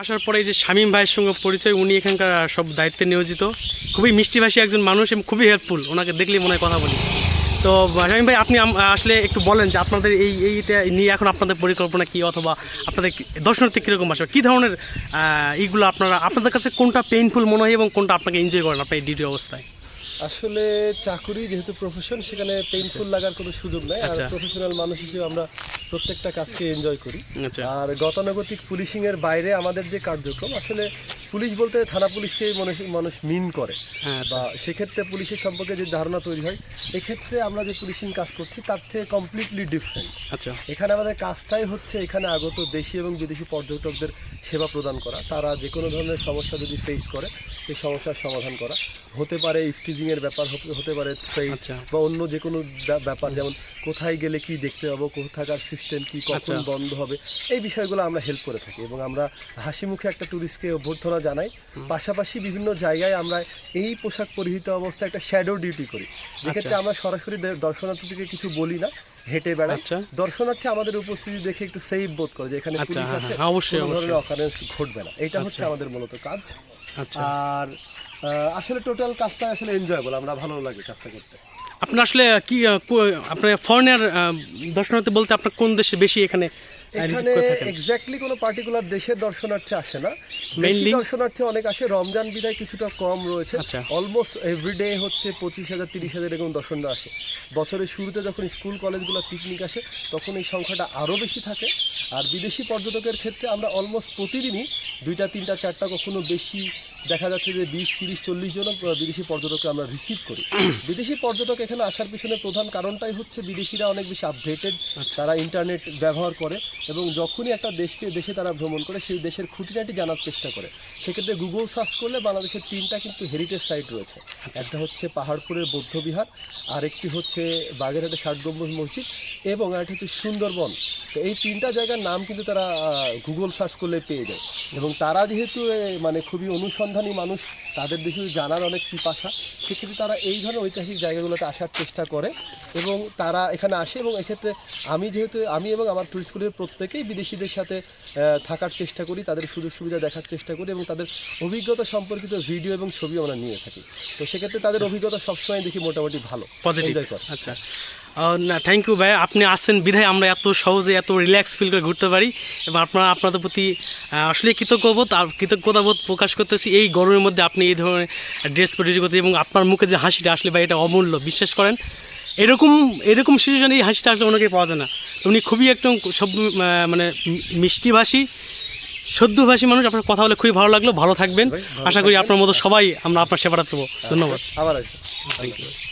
আসার পরে যে শামীম ভাইয়ের সঙ্গে পরিচয় উনি এখানকার সব দায়িত্বে নিয়োজিত। খুবই মিষ্টিভাষী একজন মানুষ এবং খুবই হেল্পফুল ওনাকে দেখলেই মনে হয় কথা বলি। তো শামীম ভাই আপনি আসলে একটু বলেন যে আপনাদের এই এইটা নিয়ে এখন আপনাদের পরিকল্পনা কী অথবা আপনাদের দর্শনার্থী কীরকম আসবে? কী ধরনের এইগুলো আপনারা আপনাদের কাছে কোনটা পেইনফুল মনে হয় এবং কোনটা আপনাকে এনজয় করেন আপনার এই ডিউটি অবস্থায়? আসলে চাকুরি যেহেতু প্রফেশন সেখানে পেইনফুল লাগার কোনো সুযোগ নাই। আর আচ্ছা। প্রফেশনাল মানুষ হিসেবে আমরা প্রত্যেকটা কাজকে এনজয় করি। আচ্ছা। আর গতানুগতিক পুলিশিং এর বাইরে আমাদের যে কার্যক্রম আসলে পুলিশ বলতে থানা পুলিশকেই মানুষ মানুষ মিন করে। হ্যাঁ বা সেক্ষেত্রে পুলিশের সম্পর্কে যে ধারণা তৈরি হয় এক্ষেত্রে আমরা যে পুলিশিং কাজ করছি তার থেকে কমপ্লিটলি ডিফারেন্ট আচ্ছা। এখানে আমাদের কাজটাই হচ্ছে এখানে আগত দেশি এবং বিদেশি পর্যটকদের সেবা প্রদান করা। তারা যে কোনো ধরনের সমস্যা যদি ফেস করে সেই সমস্যার সমাধান করা। হতে পারে ইফটিজিং এর ব্যাপার হতে- পারে আচ্ছা। বা অন্য যে কোনো ব্যাপার যেমন কোথায় গেলে কি দেখতে পাবো কোথাকার সিস্টেম কি কখন আচ্ছা। বন্ধ হবে এই বিষয়গুলো আমরা হেল্প করে থাকি এবং আমরা হাসি মুখে একটা ট্যুরিস্টকে অভ্যর্থনা জানাই। পাশাপাশি বিভিন্ন জায়গায় আমরা এই পোশাক পরিহিত অবস্থায় একটা শ্যাডো ডিউটি করি। যেক্ষেত্রে আমরা সরাসরি দে- দর্শনার্থীদেরকে কিছু বলি না হেঁটে বেড়াই। আচ্ছা। দর্শনার্থী আমাদের উপস্থিতি দেখে একটু সেফ বোধ করে যে এখানে আচ্ছা, পুলিশ হ্যাঁ, আছে হ্যাঁ, অবশ্যই, ধরনের অকারেন্স ঘটবে না। এটা হচ্ছে আমাদের মূলত কাজ। আচ্ছা। আর আসলে টোটাল কাজটা আসলে এনজয়েবল আমরা ভালো লাগে কাজটা করতে। আপনার আসলে কি আপনার ফরেনার দর্শনার্থী বলতে আপনার কোন দেশে বেশি এখানে এখানে এক্স্যাক্টলি কোনো পার্টিকুলার দেশের দর্শনার্থী আসে না? দেশি দর্শনার্থী অনেক আসে রমজান বিদায় কিছুটা কম রয়েছে। আচ্ছা। অলমোস্ট এভরিডে হচ্ছে পঁচিশ হাজার তিরিশ হাজার এরকম দর্শনরা আসে। বছরের শুরুতে যখন স্কুল কলেজগুলো পিকনিক আসে তখন এই সংখ্যাটা আরও বেশি থাকে। আর বিদেশি পর্যটকের ক্ষেত্রে আমরা অলমোস্ট প্রতিদিনই দুইটা তিনটা চারটা কখনো বেশি দেখা যাচ্ছে যে বিশ তিরিশ চল্লিশ জন বিদেশি পর্যটককে আমরা রিসিভ করি। বিদেশি পর্যটক এখানে আসার পিছনে প্রধান কারণটাই হচ্ছে বিদেশিরা অনেক বেশি আপডেটেড তারা ইন্টারনেট ব্যবহার করে এবং যখনই একটা দেশকে দেশে তারা ভ্রমণ করে সেই দেশের খুঁটিনাটি জানার চেষ্টা করে। সেক্ষেত্রে গুগল সার্চ করলে বাংলাদেশের তিনটা কিন্তু হেরিটেজ সাইট রয়েছে। একটা হচ্ছে পাহাড়পুরের বৌদ্ধবিহার আরেকটি হচ্ছে বাগেরহাটের ষাট গম্বুজ মসজিদ এবং আরেকটি হচ্ছে সুন্দরবন। তো এই তিনটা জায়গার নাম কিন্তু তারা গুগল সার্চ করলে পেয়ে যায়। এবং তারা যেহেতু মানে খুবই অনুসন্ধানী মানুষ তাদের দেখে জানার অনেক পিপাসা। সেক্ষেত্রে তারা এই ধরনের ঐতিহাসিক জায়গাগুলোতে আসার চেষ্টা করে এবং তারা এখানে আসে এবং এক্ষেত্রে আমি যেহেতু আমি এবং আমার টুরিস্ট স্কুলের প্রত্যেকেই বিদেশিদের সাথে থাকার চেষ্টা করি তাদের সুযোগ সুবিধা দেখার চেষ্টা করি এবং তাদের অভিজ্ঞতা সম্পর্কিত ভিডিও এবং ছবি আমরা নিয়ে থাকি। তো সেক্ষেত্রে তাদের অভিজ্ঞতা সবসময় দেখি মোটামুটি ভালো। পজিটিভ আচ্ছা। না থ্যাংক ইউ ভাই। আপনি আসছেন বিধায় আমরা এত সহজে এত রিল্যাক্স ফিল করে ঘুরতে পারি। এবং আপনারা আপনাদের প্রতি আসলে কৃতজ্ঞবোধ আর কৃতজ্ঞতাবোধ প্রকাশ করতেছি। এই গরমের মধ্যে আপনি এই ধরনের ড্রেস পরিচয় করতে এবং আপনার মুখে যে হাসিটা আসলে ভাই এটা অমূল্য বিশ্বাস করেন। এরকম এরকম সিচুয়েশনে এই হাসিটা আসলে অনেকেই পাওয়া যায় না। উনি খুবই একদম সব মানে মিষ্টিভাষী সদ্যভাষী মানুষ। আপনার কথা বলে খুবই ভালো লাগল। ভালো থাকবেন। আশা করি আপনার মতো সবাই আমরা আপনার সেবাটা পাবো ধন্যবাদ। আবার থ্যাংক ইউ